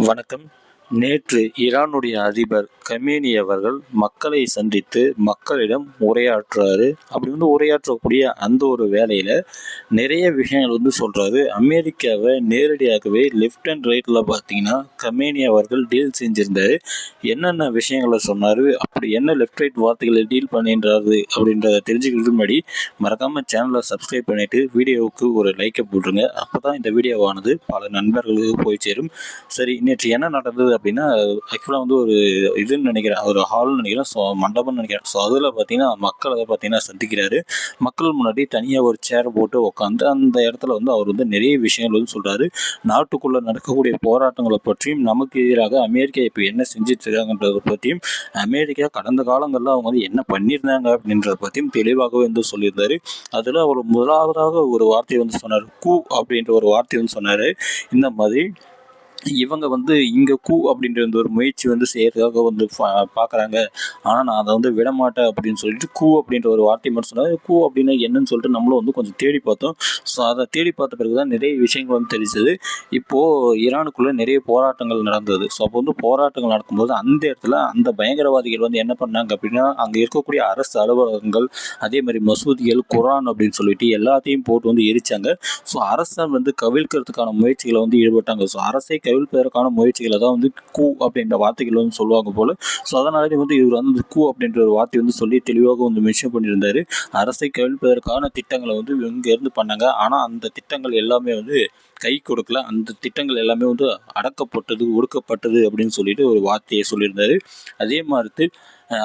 வணக்கம். நேற்று ஈரானுடைய அதிபர் கமேனி அவர்கள் மக்களை சந்தித்து மக்களிடம் உரையாற்றுறாரு. அப்படி வந்து உரையாற்றக்கூடிய அந்த ஒரு வேலையில் நிறைய விஷயங்கள் வந்து சொல்கிறாரு அமெரிக்காவை நேரடியாகவே லெஃப்ட் அண்ட் ரைட்டில் பார்த்தீங்கன்னா கமேனி அவர்கள் டீல் செஞ்சுருந்தாரு. என்னென்ன விஷயங்களை சொன்னார்? அப்படி என்ன லெஃப்ட் ரைட் வார்த்தைகளை டீல் பண்ணின்றாரு அப்படின்றத தெரிஞ்சுக்கிறது முன்னாடி மறக்காமல் சேனலை சப்ஸ்கிரைப் பண்ணிவிட்டு வீடியோவுக்கு ஒரு லைக்கை போட்டுருங்க. அப்போ தான் இந்த வீடியோவானது பல நண்பர்களுக்கு போய் சேரும். சரி நேற்று என்ன நடந்தது அப்படின்னா ஆக்சுவலாக வந்து ஒரு இதுன்னு நினைக்கிறேன். ஒரு ஹால்னு நினைக்கிறேன். ஸோ மண்டபம்னு நினைக்கிறேன். ஸோ அதில் பார்த்தீங்கன்னா மக்களை பார்த்தீங்கன்னா சந்திக்கிறாரு. மக்கள் முன்னாடி தனியாக ஒரு சேர் போட்டு உட்காந்து அந்த இடத்துல வந்து அவர் வந்து நிறைய விஷயங்கள் வந்து சொல்கிறாரு நாட்டுக்குள்ளே நடக்கக்கூடிய போராட்டங்களை பற்றியும் நமக்கு எதிராக அமெரிக்கா இப்போ என்ன செஞ்சுட்டு இருக்காங்கன்றதை பற்றியும் அமெரிக்கா கடந்த காலங்களில் அவங்க வந்து என்ன பண்ணியிருந்தாங்க அப்படின்றத பற்றியும் தெளிவாகவே வந்து சொல்லியிருந்தார். அதில் அவர் முதலாவதாக ஒரு வார்த்தையை வந்து சொன்னார். கூ அப்படின்ற ஒரு வார்த்தையை வந்து சொன்னார். இந்த மாதிரி இவங்க வந்து இங்கே கூ அப்படின்ற இந்த ஒரு முயற்சி வந்து செய்கிறதுக்காக வந்து பார்க்குறாங்க ஆனால் நான் அதை வந்து விடமாட்டேன் அப்படின்னு சொல்லிட்டு கூ அப்படின்ற ஒரு வார்த்தை மட்டும் சொன்னாங்க. கூ அப்படின்னா என்னன்னு சொல்லிட்டு நம்மளும் வந்து கொஞ்சம் தேடி பார்த்தோம். ஸோ அதை தேடி பார்த்த பிறகு தான் நிறைய விஷயங்கள் வந்து தெரிஞ்சது. இப்போது ஈரானுக்குள்ளே நிறைய போராட்டங்கள் நடந்தது. ஸோ அப்போ வந்து போராட்டங்கள் நடக்கும்போது அந்த இடத்துல அந்த பயங்கரவாதிகள் வந்து என்ன பண்ணாங்க அப்படின்னா அங்கே இருக்கக்கூடிய அரசு அலுவலகங்கள் அதே மாதிரி மசூதிகள் குரான் அப்படின்னு சொல்லிட்டு எல்லாத்தையும் போட்டு வந்து எரிச்சாங்க. ஸோ அரசை வந்து கவிழ்க்கிறதுக்கான முயற்சிகளை வந்து ஈடுபட்டாங்க. ஸோ அரசை கவிழ்ப்பதற்கான முயற்சிகளை தான் வந்து கூ அப்படின்ற வார்த்தைகள் வந்து சொல்லுவாங்க போல். ஸோ அதனாலே வந்து இவர் வந்து கூ அப்படின்ற ஒரு வார்த்தை வந்து சொல்லி தெளிவாக வந்து மென்ஷன் பண்ணியிருந்தார். அரசை கவிழ்ப்பதற்கான திட்டங்களை வந்து இங்கேருந்து பண்ணாங்க. ஆனால் அந்த திட்டங்கள் எல்லாமே வந்து கை கொடுக்கல. அந்த திட்டங்கள் எல்லாமே வந்து அடக்கப்பட்டது ஒடுக்கப்பட்டது அப்படின்னு சொல்லிட்டு ஒரு வார்த்தையை சொல்லியிருந்தாரு. அதே மாதிரி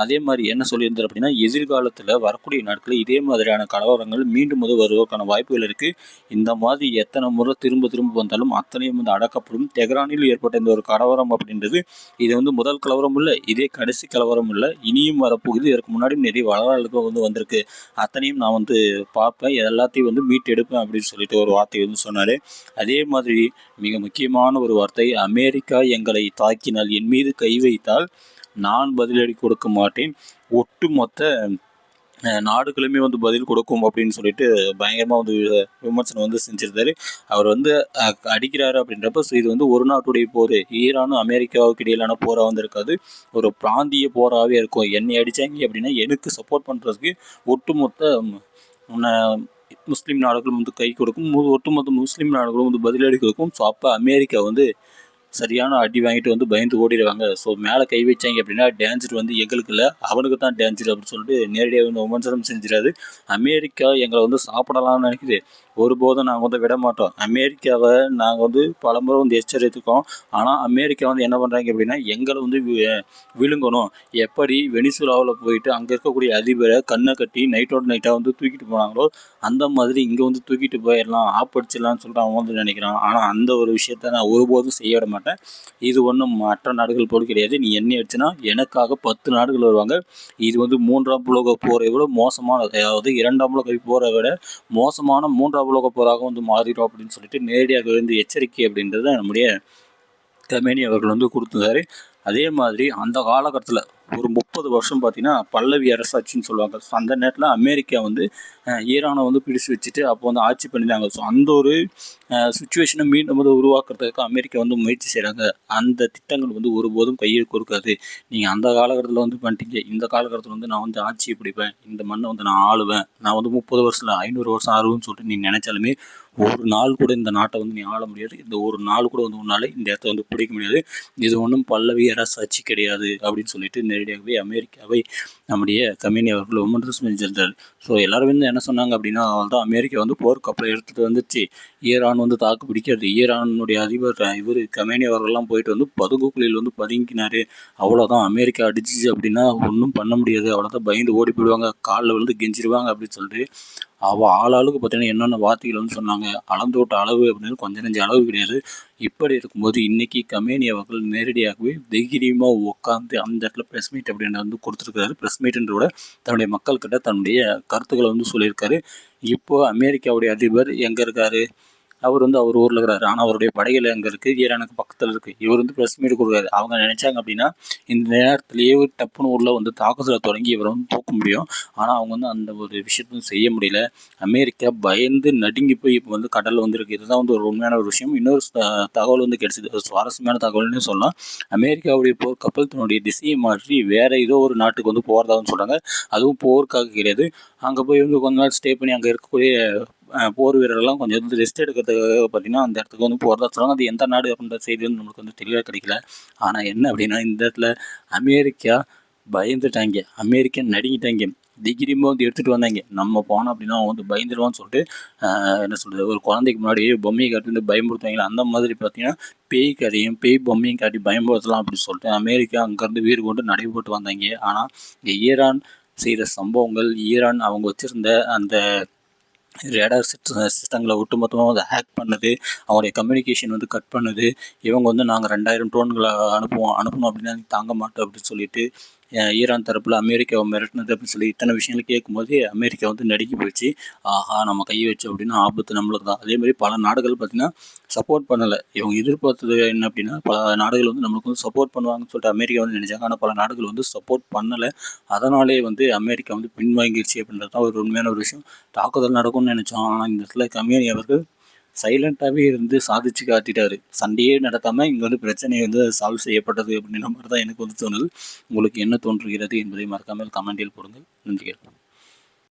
அதே மாதிரி என்ன சொல்லியிருந்தார் அப்படின்னா எதிர்காலத்தில் வரக்கூடிய நாட்களில் இதே மாதிரியான கலவரங்கள் மீண்டும் வந்து வருவதற்கான வாய்ப்புகள் இருக்குது இந்த மாதிரி எத்தனை முறை திரும்ப திரும்ப வந்தாலும் அத்தனையும் வந்து அடக்கப்படும். தெஹ்ரானில் ஏற்பட்ட இந்த ஒரு கலவரம் அப்படின்றது இது வந்து முதல் கலவரம் இல்லை இதே கடைசி கலவரம் இல்லை இனியும் வரப்போகுது. இதற்கு முன்னாடியும் நிறைய வரலாறுகள் வந்து வந்திருக்கு. அத்தனையும் நான் வந்து பார்ப்பேன். எல்லாத்தையும் வந்து மீட் எடுப்பேன் அப்படின்னு சொல்லிட்டு ஒரு வார்த்தை வந்து சொன்னார். அதே மாதிரி மிக முக்கியமான ஒரு வார்த்தை அமெரிக்கா எங்களை தாக்கினால் என் மீது கை வைத்தால் நான் பதிலடி கொடுக்க மாட்டேன். ஒட்டுமொத்த நாடுகளுமே வந்து பதில் கொடுக்கும் அப்படின்னு சொல்லிட்டு பயங்கரமாக வந்து விமர்சனம் வந்து செஞ்சிருந்தாரு. அவர் வந்து அடிக்கிறாரு அப்படின்றப்ப ஸோ இது வந்து ஒரு நாட்டுடைய போர். ஈரானும் அமெரிக்காவுக்கு இடையிலான போராக வந்து இருக்காது ஒரு பிராந்திய போராகவே இருக்கும். என்னை அடித்தாங்க அப்படின்னா எனக்கு சப்போர்ட் பண்ணுறதுக்கு ஒட்டுமொத்த முஸ்லீம் நாடுகளும் வந்து கை கொடுக்கும். ஒட்டுமொத்த முஸ்லீம் நாடுகளும் வந்து பதிலடி கொடுக்கும். ஸோ அப்போ அமெரிக்கா வந்து சரியான அடி வாங்கிட்டு வந்து பயந்து ஓடிடுவாங்க. ஸோ மேலே கை வச்சாங்க அப்படின்னா டேஞ்சர் வந்து எங்களுக்கு இல்லை. அவனுக்கு தான் டேஞ்சர் அப்படின்னு சொல்லிட்டு நேரடியாக வந்து விமர்சனம் செஞ்சிடாது. அமெரிக்கா எங்களை வந்து சாப்பிடலாம்னு நினைக்குது. ஒருபோதும் நாங்கள் வந்து விட மாட்டோம். அமெரிக்காவை நாங்கள் வந்து பலமுறை வந்து எச்சரித்துக்கோம் ஆனால் அமெரிக்கா வந்து என்ன பண்ணுறாங்க அப்படின்னா எங்களை வந்து விழுங்கணும். எப்படி வெனிசுலாவில் போயிட்டு அங்கே இருக்கக்கூடிய அதிபரை கண்ணை கட்டி நைட்டோட நைட்டாக வந்து தூக்கிட்டு போனாங்களோ அந்த மாதிரி இங்கே வந்து தூக்கிட்டு போயிடலாம் ஆப்படிச்சிடலாம்னு சொல்லிட்டு அவன் வந்து நினைக்கிறான். ஆனால் அந்த ஒரு விஷயத்த நான் ஒருபோதும் செய்ய விட மாட்டேன். இது ஒன்றும் மற்ற நாடுகள் போல் கிடையாது. நீ என்ன அடிச்சுன்னா எனக்காக பத்து நாடுகள் வருவாங்க. இது வந்து மூன்றாம் உலக போரை விட மோசமான அதாவது இரண்டாம் உலக போரை விட மோசமான மூன்றாம் உலக போராக வந்து மாறிடும் அப்படின்னு சொல்லிட்டு நேரடியாக வந்து எச்சரிக்கை அப்படின்றத நம்முடைய கமேனி அவர்கள் வந்து கொடுத்துருந்தாரு. அதே மாதிரி அந்த காலகட்டத்தில் ஒரு முப்பது வருஷம் பார்த்தீங்கன்னா பல்லவி அரசாட்சின்னு சொல்லுவாங்க. ஸோ அந்த நேரத்தில் அமெரிக்கா வந்து ஈரானை வந்து பிடிச்சு வச்சுட்டு அப்போ வந்து ஆட்சி பண்ணிட்டாங்க. ஸோ அந்த ஒரு சுச்சுவேஷனை மீண்டும் வந்து உருவாக்குறதுக்கு அமெரிக்கா வந்து முயற்சி செய்கிறாங்க அந்த திட்டங்கள் வந்து ஒருபோதும் கையில் கொடுக்காது. நீங்கள் அந்த காலகட்டத்தில் வந்து பண்ணிட்டீங்க. இந்த காலகட்டத்தில் வந்து நான் வந்து ஆட்சியை பிடிப்பேன். இந்த மண்ணை வந்து நான் ஆளுவேன். நான் வந்து முப்பது வருஷத்தில் ஐநூறு வருஷம் ஆறுவேன்னு சொல்லிட்டு நீ நினச்சாலுமே ஒரு நாள் கூட இந்த நாட்டை வந்து நீ ஆள முடியாது. இந்த ஒரு நாள் கூட வந்து உன்னால் இந்த இடத்த வந்து பிடிக்க முடியாது. இது ஒன்றும் பல்லவி அரசாட்சி கிடையாது அப்படின்னு சொல்லிட்டு நேரடியாகவே அமெரிக்காவை நம்முடைய கம்பெனி அவர்கள் ஒன்று செஞ்சிருந்தார் ஸோ எல்லாரும் வந்து என்ன சொன்னாங்க அப்படின்னா தான் அமெரிக்கா வந்து போர்க்கப்பலை எடுத்துகிட்டு வந்துச்சு ஈரான் வந்து தாக்கு பிடிக்கிறது. ஈரானுடைய அதிபர் இவர் கமேனி அவர்கள்லாம் போயிட்டு வந்து பதுங்குக்குழியில் வந்து பதுங்கினார். அவ்வளோதான் அமெரிக்கா அடிச்சிச்சு அப்படின்னா ஒன்றும் பண்ண முடியாது. அவ்வளோதான் பயந்து ஓடி போயிடுவாங்க. காலில் விழுந்து கெஞ்சிருவாங்க அப்படின்னு சொல்லிட்டு அவள் ஆளாளுக்கு பார்த்தீங்கன்னா என்னென்ன வார்த்தைகள் வந்து சொன்னாங்க? அளந்தோட்ட அளவு அப்படின்னு கொஞ்சம் நெஞ்ச அளவு கிடையாது. இப்படி இருக்கும்போது இன்றைக்கி கமேனி அவர்கள் நேரடியாகவே தைரியமாக உட்காந்து அந்த இடத்துல ப்ரெஸ் மீட் அப்படின்னு வந்து கொடுத்துருக்காரு ப்ரெஸ் மீட்டுன்றோட தன்னுடைய மக்கள்கிட்ட தன்னுடைய கருத்துக்களை வந்து சொல்லியிருக்காரு. இப்போது அமெரிக்காவுடைய அதிபர் எங்கே இருக்கார்? அவர் வந்து அவர் ஊரில் இருக்கிறாரு. ஆனால் அவருடைய படைகள் அங்கே இருக்குது ஈரானுக்கு பக்கத்தில் இருக்குது இவர் வந்து ப்ரெஸ் மீட் கொடுக்குறாரு. அவங்க நினச்சாங்க அப்படின்னா இந்த நேரத்துலேயே டப்புன்னு ஊரில் வந்து தாக்குதலை தொடங்கி இவரை வந்து தூக்க முடியும். ஆனால் அவங்க வந்து அந்த ஒரு விஷயத்தையும் செய்ய முடியல. அமெரிக்கா பயந்து நடுங்கி போய் இப்போ வந்து கடலில் வந்துருக்கு. இதுதான் வந்து ஒரு உண்மையான ஒரு விஷயம். இன்னொரு தகவல் வந்து கிடைச்சிது. சுவாரஸ்யமான தகவல்னு சொல்லலாம். அமெரிக்காவுடைய போர் கப்பல் தன்னுடைய திசையை மாற்றி வேறு ஏதோ ஒரு நாட்டுக்கு வந்து போகிறதான்னு சொல்கிறாங்க அதுவும் போருக்காக கிடையாது. அங்கே போய் வந்து கொஞ்ச நாள் ஸ்டே பண்ணி அங்கே இருக்கக்கூடிய போர் வீரர்கள்லாம் கொஞ்சம் வந்து ரெஸ்ட் எடுக்கிறதுக்காக பார்த்தீங்கன்னா அந்த இடத்துக்கு வந்து போகிறதா சொல்கிறாங்க அது எந்த நாடு அப்படின்ற செய்தி வந்து நம்மளுக்கு வந்து தெளிவாக கிடைக்கல. ஆனால் என்ன அப்படின்னா இந்த இடத்துல அமெரிக்கா பயந்துட்டாங்க. அமெரிக்கா நடுங்கிட்டாங்க. டிகிரியுமே வந்து எடுத்துகிட்டு வந்தாங்க. நம்ம போனோம் அப்படின்னா அவன் வந்து பயந்துடுவான்னு சொல்லிட்டு என்ன சொல்கிறது ஒரு குழந்தைக்கு முன்னாடி பொம்மையை காட்டி வந்து பயமுறுத்துவாங்களே அந்த மாதிரி பார்த்தீங்கன்னா பேய் கதையும் பேய் பொம்மையும் காட்டி பயமுறுத்தலாம் அப்படின்னு சொல்லிட்டு அமெரிக்கா அங்கேருந்து வீடு கொண்டு நடைபெற்று வந்தாங்க. ஆனால் இங்கே ஈரான் செய்கிற சம்பவங்கள் ஈரான் அவங்க வச்சுருந்த அந்த ரேடார் சிஸ்டங்களை ஒட்டுமொத்தமாக வந்து ஹேக் பண்ணுது. அவங்களுடைய கம்யூனிகேஷன் வந்து கட் பண்ணுது. இவங்க வந்து நாங்கள் ரெண்டாயிரம் ட்ரோன்களை அனுப்புவோம் அனுப்பணும் அப்படின்னா தாங்க மாட்டோம் அப்படின்னு சொல்லிட்டு ஈரான் தரப்பில் அமெரிக்காவை மிரட்டினது அப்படின்னு சொல்லி இத்தனை விஷயங்கள் கேட்கும்போது அமெரிக்கா வந்து நடுக்கி போயிடுச்சு. ஆஹா நம்ம கை வச்சு அப்படின்னா ஆபத்து நம்மளுக்கு தான். அதே மாதிரி பல நாடுகள் பார்த்திங்கன்னா சப்போர்ட் பண்ணலை. இவங்க எதிர்பார்த்தது என்ன அப்படின்னா பல நாடுகள் வந்து நம்மளுக்கு வந்து சப்போர்ட் பண்ணுவாங்கன்னு சொல்லிட்டு அமெரிக்கா வந்து நினைச்சாங்க. ஆனால் பல நாடுகள் வந்து சப்போர்ட் பண்ணலை. அதனாலே வந்து அமெரிக்கா வந்து பின்வாங்கிடுச்சு அப்படின்றது தான் ஒரு உண்மையான ஒரு விஷயம். தாக்குதல் நடக்கும்னு நினச்சோம். ஆனால் இந்த இடத்துல கம்யூனி அவர்கள் சைலண்ட்டாகவே இருந்து சாதிச்சு காட்டிட்டாரு. சண்டையே நடத்தாமல் இங்கே வந்து பிரச்சனை வந்து சால்வ் செய்யப்பட்டது அப்படின்ற மாதிரி தான் எனக்கு வந்து தோணுது. உங்களுக்கு என்ன தோன்றுகிறது என்பதை மறக்காமல் கமெண்டில் போடுங்கள். நன்றிகள்